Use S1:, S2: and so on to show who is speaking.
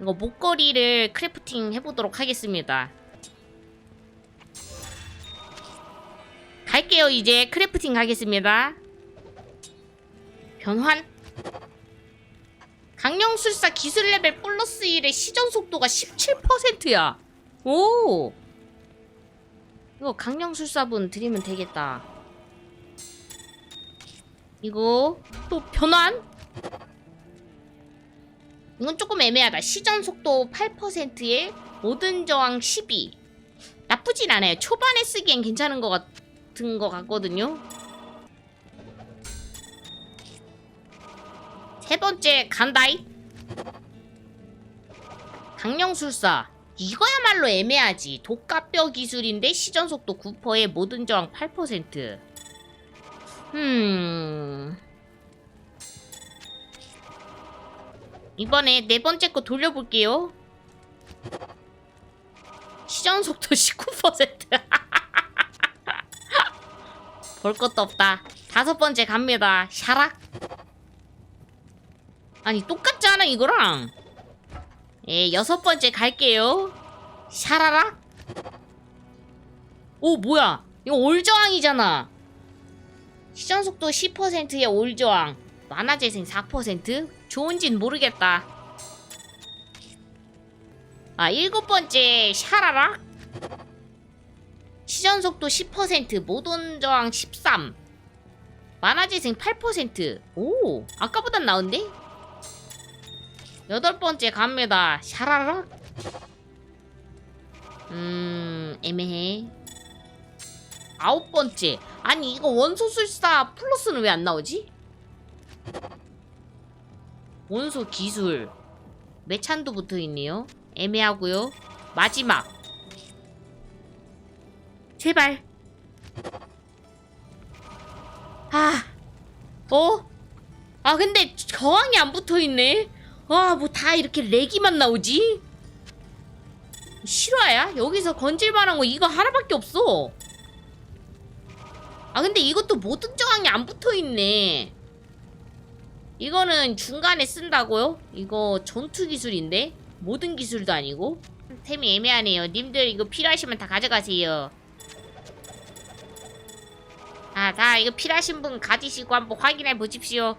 S1: 이거 목걸이를 크래프팅 해보도록 하겠습니다. 갈게요 이제 크래프팅 하겠습니다. 변환 강령술사 기술 레벨 플러스 1의 시전 속도가 17%야. 오. 이거 강령술사분 드리면 되겠다. 이거 또 변환? 이건 조금 애매하다. 시전 속도 8%에 모든 저항 12. 나쁘진 않아요. 초반에 쓰기엔 괜찮은 것 같은 것 같거든요. 세 번째 간다이. 강령술사. 이거야말로 애매하지. 독가뼈 기술인데 시전 속도 9%에 모든 저항 8%. 음. 이번에 네 번째 거 돌려볼게요. 시전 속도 19%. 볼 것도 없다. 다섯 번째 갑니다. 샤락. 아니 똑같지 않아 이거랑. 예, 여섯 번째 갈게요. 샤라락. 오 뭐야? 이거 올저항이잖아. 시전 속도 10%의 올저항. 만화 재생 4%? 좋은진 모르겠다. 아, 일곱 번째 샤라락. 시전 속도 10%, 모든 저항 13. 만화 재생 8%. 오, 아까보단 나은데? 여덟 번째 갑니다. 샤라락. 음, 애매해. 아홉 번째. 아니, 이거 원소술사 플러스는 왜 안 나오지? 원소 기술. 매찬도 붙어 있네요. 애매하고요. 마지막. 제발. 아. 어? 아, 근데 저항이 안 붙어 있네. 와, 뭐다 이렇게 렉이만 나오지? 실화야? 여기서 건질만한 거 이거 하나밖에 없어. 아, 근데 이것도 모든 저항이 안 붙어 있네. 이거는 중간에 쓴다고요? 이거 전투 기술인데? 모든 기술도 아니고? 템이 애매하네요. 님들 이거 필요하시면 다 가져가세요. 아, 자, 이거 필요하신 분 가지시고 한번 확인해 보십시오.